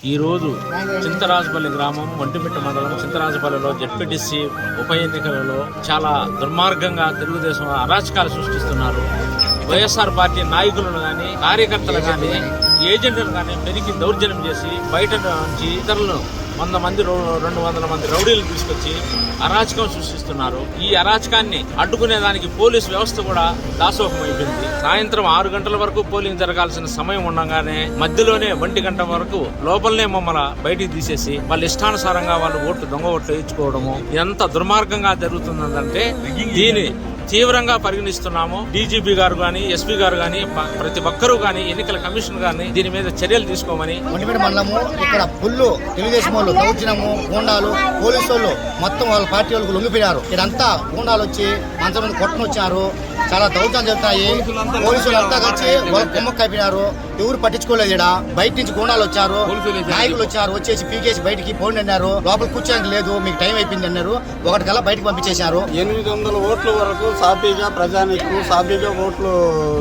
ఈ రోజు చింతరాజపల్లి గ్రామం ఒంటిమిట్ట మండలం చింతరాజుపల్లిలో జడ్పీటీసీ ఉప ఎన్నికలలో చాలా దుర్మార్గంగా తెలుగుదేశం అరాచకాలు సృష్టిస్తున్నారు. వైఎస్ఆర్ పార్టీ నాయకులను కానీ కార్యకర్తలు కానీ ఏజెంట్లను గాని పెరిగి దౌర్జన్యం చేసి బయట నుంచి ఇతరులను వంద మంది రెండు వందల మంది రౌడీలు తీసుకొచ్చి అరాచకం సృష్టిస్తున్నారు. ఈ అరాచకాన్ని అడ్డుకునే దానికి పోలీస్ వ్యవస్థ కూడా దాసోహమైపోయింది సాయంత్రం ఆరు గంటల వరకు పోలింగ్ జరగాల్సిన సమయం ఉండగానే మధ్యలోనే ఒంటి గంట వరకు లోపలనే మమ్మల్ని బయటికి తీసేసి వాళ్ళ ఇష్టానుసారంగా వాళ్ళు ఓట్లు దొంగ ఓట్లు వేయించుకోవడము ఎంత దుర్మార్గంగా జరుగుతుందంటే దీని తీవ్రంగా పరిగణిస్తున్నాము. డీజీపీ గారు గాని ఎస్పీ గారు గాని ప్రతి ఒక్కరూ గాని ఎన్నికల కమిషన్ గాని దీని మీద చర్యలు తీసుకోమని మండలము ఇక్కడ ఫుల్లు తెలుగుదేశం వాళ్ళు దౌర్జనము గూండాలు పోలీసు వాళ్ళు మొత్తం వాళ్ళ పార్టీ వాళ్ళకు లొంగిపోయారు ఇదంతా గూండాలు వచ్చి మంచం మీద కొట్టను వచ్చారు చాలా దౌర్జన్యం జరుగుతాయి. పోలీసులు అంతా కలిసి వాళ్ళ కప్పినారు ఎవరు పట్టించుకోలేదు ఇక్కడ బయట నుంచి గుండాలు వచ్చారు. నాయకులు వచ్చారు. వచ్చేసి పీకేసి బయటికి పోండి అన్నారు. లోపల కూర్చోడానికి లేదు. మీకు టైం అయిపోయింది అన్నారు. ఒకటి కల్లా బయటకు పంపించేశారు. ఎనిమిది వందల ఓట్ల వరకు సాఫీగా ప్రజానికి సాఫీగా ఓట్లు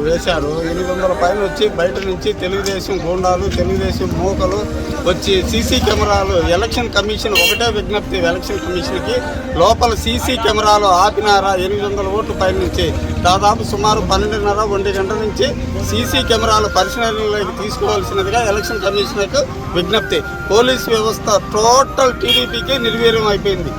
వేశారు. ఎనిమిది వందల పైన వచ్చి బయట నుంచి తెలుగుదేశం గుండాలు తెలుగుదేశం మూకలు వచ్చి సీసీ కెమెరాలు ఎలక్షన్ కమిషన్ ఒకటే విజ్ఞప్తి ఎలక్షన్ కమిషన్కి లోపల సీసీ కెమెరాలు ఆపినారా? ఎనిమిది వందల ఓట్ల పైన నుంచి దాదాపు సుమారు పన్నెండున్నర ఒంటి గంటల నుంచి సీసీ కెమెరాలు పరిశీలనలోకి తీసుకోవాల్సినదిగా ఎలక్షన్ కమిషనర్కు విజ్ఞప్తి. పోలీస్ వ్యవస్థ టోటల్ టీడీపీకి నిర్వీర్యం అయిపోయింది.